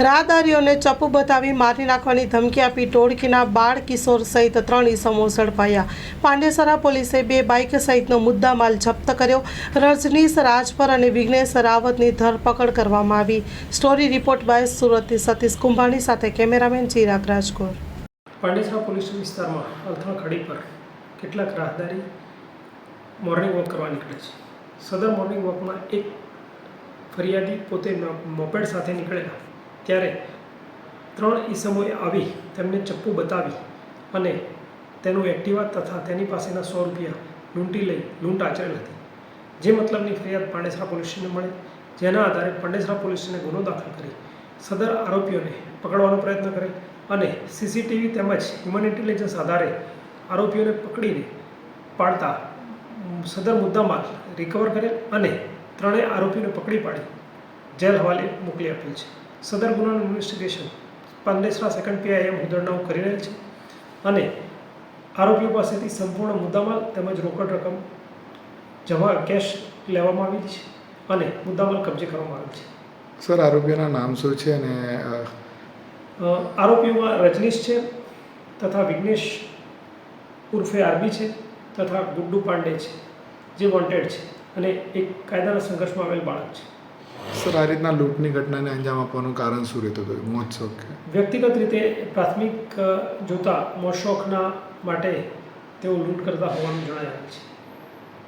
રાહદારીઓને ચપ્પુ બતાવી મારી નાખવાની ધમકી આપી ટોળકીના બાળ કિશોર સહિત ત્રણ ઇસમો ઝડપાયા. પાંડેસરા પોલીસે બે બાઇક સહિતનો મુદ્દામાલ જપ્ત કર્યો. રજનીશ રાજપર અને વિઘ્નેશ રાવતની ધરપકડ કરવામાં આવી. સ્ટોરી રિપોર્ટ બાય સુરતથી સતીશ કુંભાણી સાથે કેમેરામેન ચિરાગ રાજકોર. પાંડેસરા પોલીસ વિસ્તારમાં અલથણ ખાડી પર કેટલાક રાહદારી મોર્નિંગ વોક કરવા નીકળે છે. સદર મોર્નિંગ વોકમાં એક ફરિયાદી પોતે મોપેડ સાથે નીકળેલા. ત્યારે ત્રણ ઈસમોએ આવી, તેમને ચપ્પુ બતાવી અને તેનું એક્ટિવા તથા તેની પાસેના સો રૂપિયા લૂંટી લઈ લૂંટ આચરેલ હતી. જે મતલબની ફરિયાદ પાંડેસરા પોલીસને મળે, જેના આધારે પાંડેસરા પોલીસને ગુનો દાખલ કરી સદર આરોપીઓને પકડવાનો પ્રયત્ન કરે અને સીસીટીવી તેમજ હ્યુમન ઇન્ટેલિજન્સ આધારે આરોપીઓને પકડીને પાડતા સદર મુદ્દામાલ રિકવર કરેલ અને ત્રણેય આરોપીઓને પકડી પાડી, જેલ હવાલે મોકલી આપેલ છે. સદર ગુનાનું ઇન્વેસ્ટિગેશન પાંદેસરા સેકન્ડ પીઆઈએમ હુદરનાઓ કરી રહેલ છે અને આરોપીઓ પાસેથી સંપૂર્ણ મુદ્દામાલ તેમજ રોકડ રકમ જમા કેશ લેવામાં આવી છે અને મુદ્દામાલ કબજે કરવામાં આવેલ છે. સર આરોપીઓના નામ શું છે અને આરોપીઓમાં રજનીશ છે તથા વિઘ્નેશ ઉર્ફે આરબી છે તથા ગુડ્ડુ પાંડે છે જે વોન્ટેડ છે અને એક કાયદાના સંઘર્ષમાં આવેલ બાળક છે. સર, આ રીતના લૂંટની ઘટનાને અંજામ આપવાનું કારણ શું રહેતું હતું? મહોત્સવ કે? વ્યક્તિગત રીતે પ્રાથમિક જોતા મોશોખના માટે તેઓ લૂંટ કરતા હોવાનું જણાય છે.